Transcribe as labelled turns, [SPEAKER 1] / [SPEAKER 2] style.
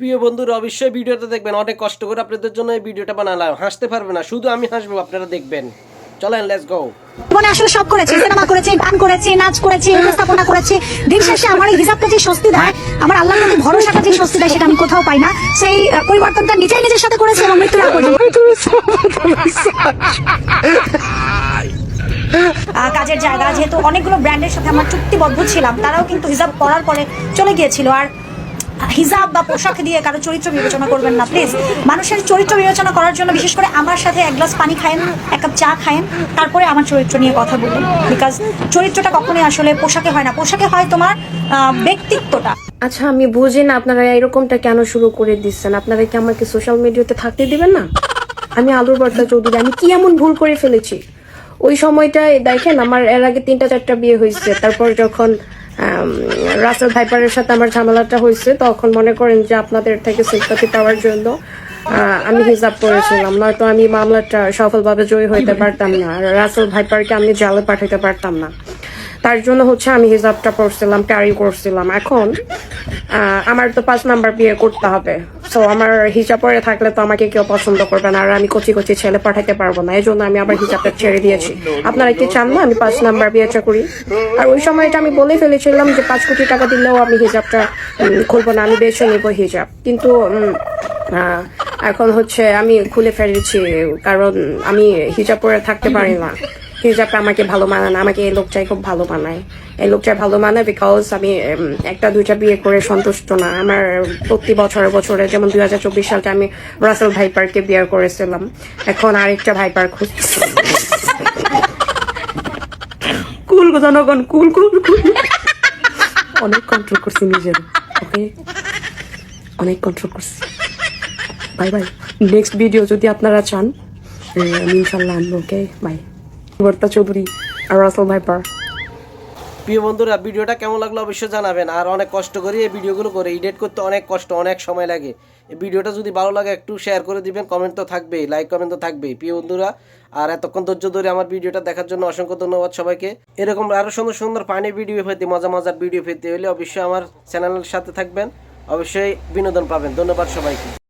[SPEAKER 1] প্রিয় বন্ধুরা, অবশ্যই ভিডিওটা দেখবেন। অনেক কষ্ট করে আপনাদের জন্য এই ভিডিওটা বানালাম। হাসতে পারবে না, শুধু আমি হাসবো, আপনারা দেখবেন। চলেন লেটস গো
[SPEAKER 2] জীবনে আসলে সব করেছি, সিনেমা করেছি, গান করেছি, নাচ করেছি, উপস্থাপনা করেছি। দিন শেষে আমার এই হিসাবটা যে স্বস্তি দেয়, আমার আল্লাহর প্রতি ভরসাটা যে স্বস্তি দেয়, সেটা আমি কোথাও পাই না। সেই পরিবর্তনটা নিজেই নিজের সাথে করেছি এবং মৃত্যুর আগ কাজের জায়গা, যেহেতু অনেকগুলো ব্র্যান্ডের সাথে আমরা চুক্তিবদ্ধ ছিলাম, তারাও কিন্তু হিসাব করার পরে চলে গিয়েছিল। আর হিজাব বা পোশাক দিয়ে কারও চরিত্র বিবেচনা করবেন না প্লিজ মানুষের চরিত্র বিবেচনা করার জন্য, বিশেষ করে আমার সাথে এক গ্লাস পানি খায়েন, এক কাপ চা খায়েন, তারপরে আমার চরিত্র নিয়ে কথা বলুন। বিকজ চরিত্রটা কখনোই আসলে পোশাকে হয় না। পোশাকে হয় তোমার ব্যক্তিত্বটা।
[SPEAKER 3] আচ্ছা আমি বুঝি না আপনারা এরকমটা কেন শুরু করে দিচ্ছেন? আপনারা কি আমাকে সোশ্যাল মিডিয়াতে থাকতে দিবেন না? আমি আলুর বর্তা চৌধুরী, আমি কি এমন ভুল করে ফেলেছি? ওই সময়টায় দেখেন, আমার এর আগে তিনটা, চারটা বিয়ে হয়েছে। তারপর যখন রাসেল ভাইপারের সাথে আমার ঝামেলাটা হয়েছে। তখন মনে করেন যে আপনাদের থেকে সিম্পাতি পাওয়ার জন্য আমি হিসাব করেছিলাম। নয়তো আমি মামলাটা সফলভাবে জয়ী হইতে পারতাম না। আর রাসেল ভাইপারকে আমি জালে পাঠাতে পারতাম না। তার জন্য হচ্ছে আমি হিসাবটা পড়ছিলাম ক্যারি করছিলাম। এখন আমার তো পাঁচ নাম্বার বিয়ে করতে হবে। সো আমার হিসাব পরে থাকলে তো আমাকে কেউ পছন্দ করবে না আর আমি কচি কচি ছেলে পাঠাতে পারব না। এই জন্য আমি আবার হিসাবটা ছেড়ে দিয়েছি। আপনারা কি চান না আমি পাঁচ নাম্বার বিয়েটা করি? আর ওই সময়টা আমি বলে ফেলেছিলাম যে পাঁচ কোটি টাকা দিলেও আমি হিসাবটা উম, খুলবো না আমি বেছে নেব হিসাব কিন্তু এখন হচ্ছে আমি খুলে ফেলেছি কারণ আমি হিজাব পরে থাকতে পারি না। হিজাবটা আমাকে ভালো মানায় না আমাকে এই লোকটাই খুব ভালো মানায়। এই লোকটা ভালো মানায় বিকজ আমি একটা দুইটা বিয়ে করে সন্তুষ্ট না। আমার প্রতি বছরে বছরে যেমন দুই হাজার চব্বিশ সালটা আমি রাসেল ভাইপারকে বিয়ে করেছিলাম এখন আরেকটা ভাইপার খুঁজছি কুল জনগণ কুল কুল কুল। অনেক কন্ট্রোল করছি নিজের ওকে অনেক কন্ট্রোল করছি। বাই বাই নেক্সট ভিডিও যদি আপনারা চান আমি ইনশাল্লাহ আনব ওকে বাই বর্তা চৌধুরী আর রাসেল ভাইপার।
[SPEAKER 1] প্রিয় বন্ধুরা, ভিডিওটা কেমন লাগল অবশ্যই জানাবেন। আর অনেক কষ্ট করি এই ভিডিওগুলো করে এডিট করতে অনেক কষ্ট, অনেক সময় লাগে। এই ভিডিওটা যদি ভালো লাগে, একটু শেয়ার করে দিবেন কমেন্ট তো থাকবেই লাইক কমেন্ট তো থাকবেই। প্রিয় বন্ধুরা, আর এতক্ষণ ধৈর্য ধরে আমার ভিডিওটা দেখার জন্য অসংখ্য ধন্যবাদ সবাইকে। এরকম আরও সুন্দর সুন্দর পানি ভিডিও পেতে মজা মজার ভিডিও পেতে হলে অবশ্যই আমার চ্যানেলের সাথে থাকবেন। অবশ্যই বিনোদন পাবেন। ধন্যবাদ সবাইকে।